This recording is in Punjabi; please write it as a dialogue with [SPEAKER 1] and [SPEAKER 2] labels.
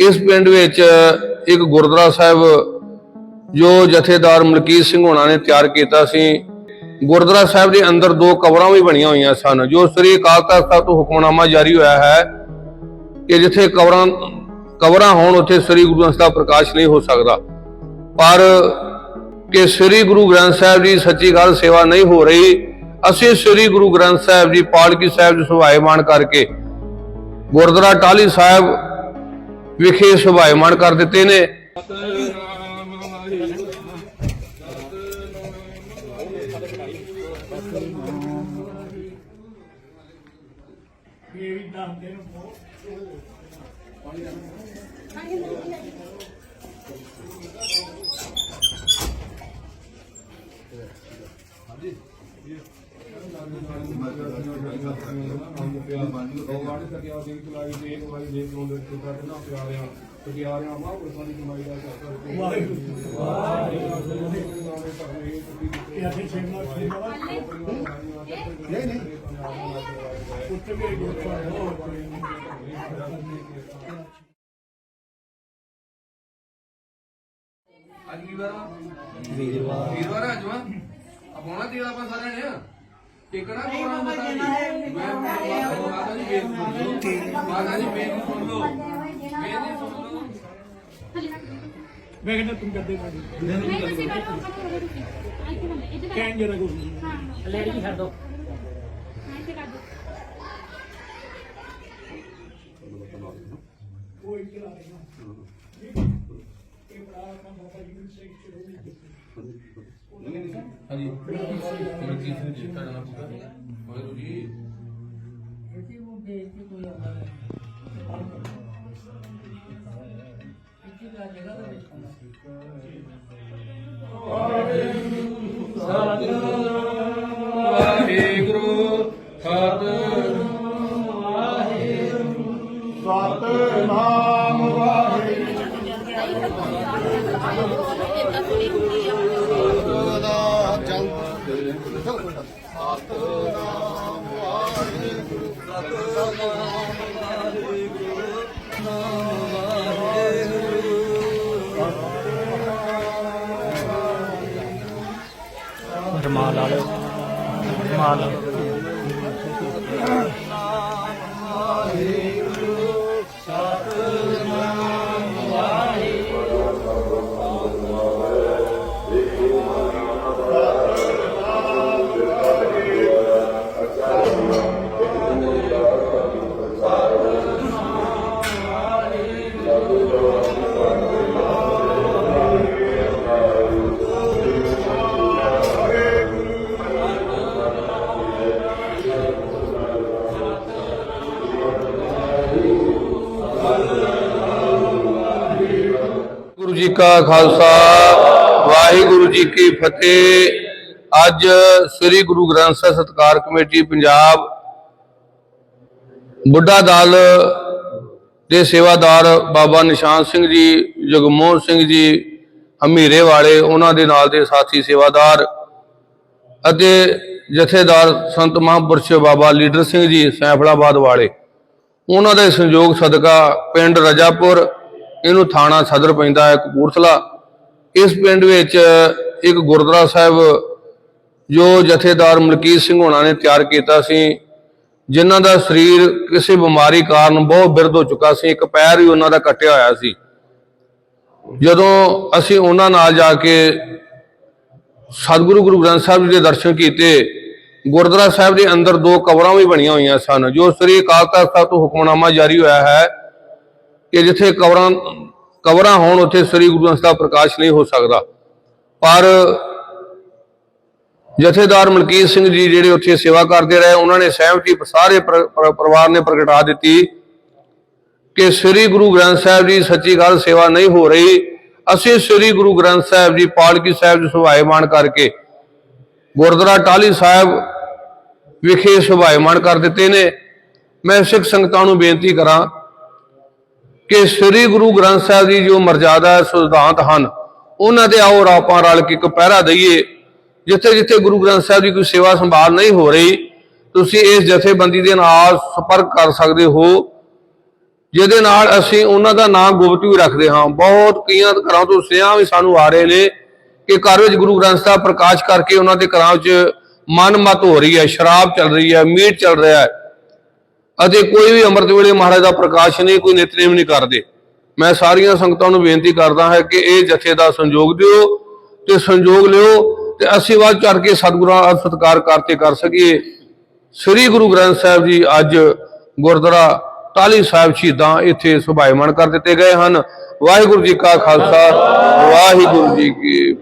[SPEAKER 1] ਇਸ ਪਿੰਡ ਵਿੱਚ ਇੱਕ ਗੁਰਦੁਆਰਾ ਸਾਹਿਬ, ਜੋ ਜਥੇਦਾਰ ਮਲਕੀਤ ਸਿੰਘ ਹੋਣਾ ਨੇ ਤਿਆਰ ਕੀਤਾ ਸੀ। ਗੁਰਦੁਆਰਾ ਸਾਹਿਬ ਦੇ ਅੰਦਰ ਦੋ ਕਬਰਾਂ ਵੀ ਬਣੀਆਂ ਹੋਈਆਂ ਸਨ, ਜੋ ਸ੍ਰੀ ਅਕਾਲ ਤਖਤ ਸਾਹਿਬ ਤੋਂ ਹੁਕਮਨਾਮਾ ਜਾਰੀ ਹੋਇਆ ਹੈ ਕਿ ਜਿੱਥੇ ਕਬਰਾਂ ਕਬਰਾਂ ਹੋਣ, ਉੱਥੇ ਸ੍ਰੀ ਗੁਰੂ ਗ੍ਰੰਥ ਸਾਹਿਬ ਪ੍ਰਕਾਸ਼ ਨਹੀਂ ਹੋ ਸਕਦਾ। ਪਰ ਕਿ ਸ੍ਰੀ ਗੁਰੂ ਗ੍ਰੰਥ ਸਾਹਿਬ ਜੀ ਸੱਚੀ ਗੱਲ ਸੇਵਾ ਨਹੀਂ ਹੋ ਰਹੀ, ਅਸੀਂ ਸ੍ਰੀ ਗੁਰੂ ਗ੍ਰੰਥ ਸਾਹਿਬ ਜੀ, ਪਾਲਕੀ ਸਾਹਿਬ ਜੀ ਸੁਭਾਏਮਾਨ ਕਰਕੇ ਗੁਰਦੁਆਰਾ ਟਾਲੀ ਸਾਹਿਬ ਵਿਖੇ ਸੁਭਾਏਮਾਨ ਕਰ ਦਿੱਤੇ ਨੇ।
[SPEAKER 2] ਅੱਜ ਕੀ ਵਾਰ ਵੀਰਵਾਰ ਵੀਰਵਾਰ ਅੱਜ ਵਾ। ਆਪਣਾ ਤੇਰਾ ਆਪਾਂ ਸਾਰਿਆਂ ਨੇ। ਟਿਕਣਾ ਦੀ ਮੈਂ ਮਾਤਾ ਜੀ ਵੇਖ ਲਓ। ਮਾਤਾ ਜੀ ਵੇਖ ਸੁਣ ਲਓ। ਵੇਖ ਨਹੀਂ ਸੁਣ ਲਓ।
[SPEAKER 3] ਮੈਂ ਕਹਿੰਦਾ ਤੂੰ ਕਰਦੇ ਮਾੜੀ
[SPEAKER 4] ਨਹੀਂ ਤੁਸੀਂ ਕਰੋ ਖੜੋ ਹੋ ਤੁਸੀਂ ਆਈ ਤੇ ਇੱਥੇ ਕਰ।
[SPEAKER 3] ਕਹਿਣ ਜਰਾ ਕੁਝ
[SPEAKER 4] ਹਾਂ
[SPEAKER 5] ਲੈਡੀ ਕੀ ਛੱਡ ਦੋ।
[SPEAKER 4] ਹਾਂ ਇੱਥੇ ਕਰ ਦੋ।
[SPEAKER 3] ਉਹ ਇੱਕ ਲਾ ਰਿਹਾ ਇਹ ਬੜਾ ਕੰਮ ਬਾਬਾ ਜੀ ਨੂੰ ਸਹੀ
[SPEAKER 2] ਹਾਂਜੀ। ਮਲਕੀਤ ਸਿੰਘ ਜੀ ਤੁਹਾਡਾ ਨਾਮ ਪੁੱਛਿਆ ਵਾਹਿਗੁਰੂ ਜੀ
[SPEAKER 5] ਇਹ ਉਹ ਬੇਇੱਜ਼ਤੀ ਕੋਈ ਆਉਂਦਾ ਨਹੀਂ। ਇੱਥੇ ਦਾ ਜਗ੍ਹਾ ਦੇ ਵਿੱਚ ਆਉਂਦਾ
[SPEAKER 2] ਵਾਹਿਗੁਰੂ ਸਤਿ।
[SPEAKER 6] ਸਤਨਾਮ ਵਾਹਿਗੁਰੂ ਸਤਨਾਮ ਵਾਹਿਗੁਰੂ।
[SPEAKER 5] ਰਮਾਲ ਲਾ ਲਓ ਰਮਾਲ। ਲਾ
[SPEAKER 1] ਜੀ ਕਾ ਖਾਲਸਾ, ਵਾਹਿਗੁਰੂ ਜੀ ਕੀ ਫਤਿਹ। ਅੱਜ ਸ੍ਰੀ ਗੁਰੂ ਗ੍ਰੰਥ ਸਾਹਿਬ ਸਤਕਾਰ ਕਮੇਟੀ ਪੰਜਾਬ ਬੁੱਢਾ ਦਲ ਦੇ ਸੇਵਾਦਾਰ ਬਾਬਾ ਨਿਸ਼ਾਨ ਸਿੰਘ ਜੀ, ਜਗਮੋਹਨ ਸਿੰਘ ਜੀ, ਹਮੀਰੇ ਵਾਲੇ, ਉਹਨਾਂ ਦੇ ਨਾਲ ਦੇ ਸਾਥੀ ਸੇਵਾਦਾਰ ਅਤੇ ਜਥੇਦਾਰ ਸੰਤ ਮਹਾਂਪੁਰਸ਼ ਬਾਬਾ ਲੀਡਰ ਸਿੰਘ ਜੀ, ਸੈਫਲਾਬਾਦ ਵਾਲੇ। ਉਹਨਾਂ ਦੇ ਸੰਯੋਗ ਸਦਕਾ ਪਿੰਡ ਰਜਾਪੁਰ ਇਹਨੂੰ ਥਾਣਾ ਸਦਰ ਪੈਂਦਾ ਹੈ ਕਪੂਰਥਲਾ। ਇਸ ਪਿੰਡ ਵਿੱਚ ਇੱਕ ਗੁਰਦੁਆਰਾ ਸਾਹਿਬ ਜੋ ਜਥੇਦਾਰ ਮਲਕੀਤ ਸਿੰਘ ਹੋਣਾ ਨੇ ਤਿਆਰ ਕੀਤਾ ਸੀ, ਜਿਨ੍ਹਾਂ ਦਾ ਸਰੀਰ ਕਿਸੇ ਬਿਮਾਰੀ ਕਾਰਨ ਬਹੁਤ ਬਿਰਧ ਹੋ ਚੁੱਕਾ ਸੀ, ਇੱਕ ਪੈਰ ਵੀ ਉਹਨਾਂ ਦਾ ਕੱਟਿਆ ਹੋਇਆ ਸੀ। ਜਦੋਂ ਅਸੀਂ ਉਹਨਾਂ ਨਾਲ ਜਾ ਕੇ ਸਤਿਗੁਰੂ ਗੁਰੂ ਗ੍ਰੰਥ ਸਾਹਿਬ ਜੀ ਦੇ ਦਰਸ਼ਨ ਕੀਤੇ, ਗੁਰਦੁਆਰਾ ਸਾਹਿਬ ਦੇ ਅੰਦਰ ਦੋ ਕਬਰਾਂ ਵੀ ਬਣੀਆਂ ਹੋਈਆਂ ਸਨ, ਜੋ ਸ੍ਰੀ ਅਕਾਲ ਤਖਤ ਸਾਹਿਬ ਤੋਂ ਹੁਕਮਨਾਮਾ ਜਾਰੀ ਹੋਇਆ ਹੈ। ਕਿ ਜਿੱਥੇ ਕਬਰਾਂ ਕਬਰਾਂ ਹੋਣ, ਉੱਥੇ ਸ੍ਰੀ ਗੁਰੂ ਗ੍ਰੰਥ ਸਾਹਿਬ ਪ੍ਰਕਾਸ਼ ਨਹੀਂ ਹੋ ਸਕਦਾ। ਪਰ ਜਥੇਦਾਰ ਮਲਕੀਤ ਸਿੰਘ ਜੀ ਜਿਹੜੇ ਉੱਥੇ ਸੇਵਾ ਕਰਦੇ ਰਹੇ, ਉਹਨਾਂ ਨੇ ਸਹਿਮਤੀ ਸਾਰੇ ਪਰਿਵਾਰ ਨੇ ਪ੍ਰਗਟਾ ਦਿੱਤੀ ਕਿ ਸ੍ਰੀ ਗੁਰੂ ਗ੍ਰੰਥ ਸਾਹਿਬ ਜੀ ਸੱਚੀ ਗੱਲ ਸੇਵਾ ਨਹੀਂ ਹੋ ਰਹੀ। ਅਸੀਂ ਸ੍ਰੀ ਗੁਰੂ ਗ੍ਰੰਥ ਸਾਹਿਬ ਜੀ, ਪਾਲਕੀ ਸਾਹਿਬ ਜੀ ਸੁਭਾਏਮਾਨ ਕਰਕੇ ਗੁਰਦੁਆਰਾ ਟਾਲੀ ਸਾਹਿਬ ਵਿਖੇ ਸੁਭਾਏਮਾਨ ਕਰ ਦਿੱਤੇ ਨੇ। ਮੈਂ ਸਿੱਖ ਸੰਗਤਾਂ ਨੂੰ ਬੇਨਤੀ ਕਰਾਂ ਕਿ ਸ੍ਰੀ ਗੁਰੂ ਗ੍ਰੰਥ ਸਾਹਿਬ ਦੀ ਜੋ ਮਰਜ਼ਾਦਾ ਸਿਧਾਂਤ ਹਨ, ਉਹਨਾਂ ਦੇ ਆਓ ਆਪਾਂ ਰਲ ਕੇ ਇੱਕ ਪਹਿਰਾ ਦਈਏ। ਜਿੱਥੇ ਜਿੱਥੇ ਗੁਰੂ ਗ੍ਰੰਥ ਸਾਹਿਬ ਦੀ ਕੋਈ ਸੇਵਾ ਸੰਭਾਲ ਨਹੀਂ ਹੋ ਰਹੀ, ਤੁਸੀਂ ਇਸ ਜਥੇਬੰਦੀ ਦੇ ਨਾਲ ਸੰਪਰਕ ਕਰ ਸਕਦੇ ਹੋ। ਜਿਹਦੇ ਨਾਲ ਅਸੀਂ ਉਹਨਾਂ ਦਾ ਨਾਮ ਗੁਪਤ ਵੀ ਰੱਖਦੇ ਹਾਂ। ਬਹੁਤ ਕਈਆਂ ਘਰਾਂ ਤੋਂ ਸਿਆਂ ਵੀ ਸਾਨੂੰ ਆ ਰਹੇ ਨੇ ਕਿ ਘਰ ਵਿੱਚ ਗੁਰੂ ਗ੍ਰੰਥ ਸਾਹਿਬ ਪ੍ਰਕਾਸ਼ ਕਰਕੇ ਉਹਨਾਂ ਦੇ ਘਰਾਂ ਵਿੱਚ ਮਨਮਤ ਹੋ ਰਹੀ ਹੈ, ਸ਼ਰਾਬ ਚੱਲ ਰਹੀ ਹੈ, ਮੀਟ ਚੱਲ ਰਿਹਾ ਹੈ। ਅਤੇ ਕੋਈ ਵੀ ਅੰਮ੍ਰਿਤ ਵੇਲੇ ਮਹਾਰਾਜ ਦਾ ਪ੍ਰਕਾਸ਼ ਨਹੀਂ, ਕੋਈ ਨਿਤਨੇਮ ਨਹੀਂ ਕਰਦੇ। ਮੈਂ ਸਾਰੀਆਂ ਸੰਗਤਾਂ ਨੂੰ ਬੇਨਤੀ ਕਰਦਾ ਹਾਂ ਕਿ ਇਹ ਜਥੇ ਦਾ ਸੰਯੋਗ ਦਿਓ ਤੇ ਸੰਯੋਗ ਲਿਓ ਤੇ ਅਸੀਂ ਵੱਧ ਚੜ ਕੇ ਸਤਿਗੁਰਾਂ ਦਾ ਸਤਿਕਾਰ ਕਰਤੇ ਕਰ ਸਕੀਏ। ਸ੍ਰੀ ਗੁਰੂ ਗ੍ਰੰਥ ਸਾਹਿਬ ਜੀ ਅੱਜ ਗੁਰਦੁਆਰਾ ਟਾਲੀ ਸਾਹਿਬ ਸ਼ਹੀਦਾਂ ਇੱਥੇ ਸੁਭਾਇਮਾਨ ਕਰ ਦਿੱਤੇ ਗਏ ਹਨ। ਵਾਹਿਗੁਰੂ ਜੀ ਕਾ ਖਾਲਸਾ, ਵਾਹਿਗੁਰੂ ਜੀ ਕੀ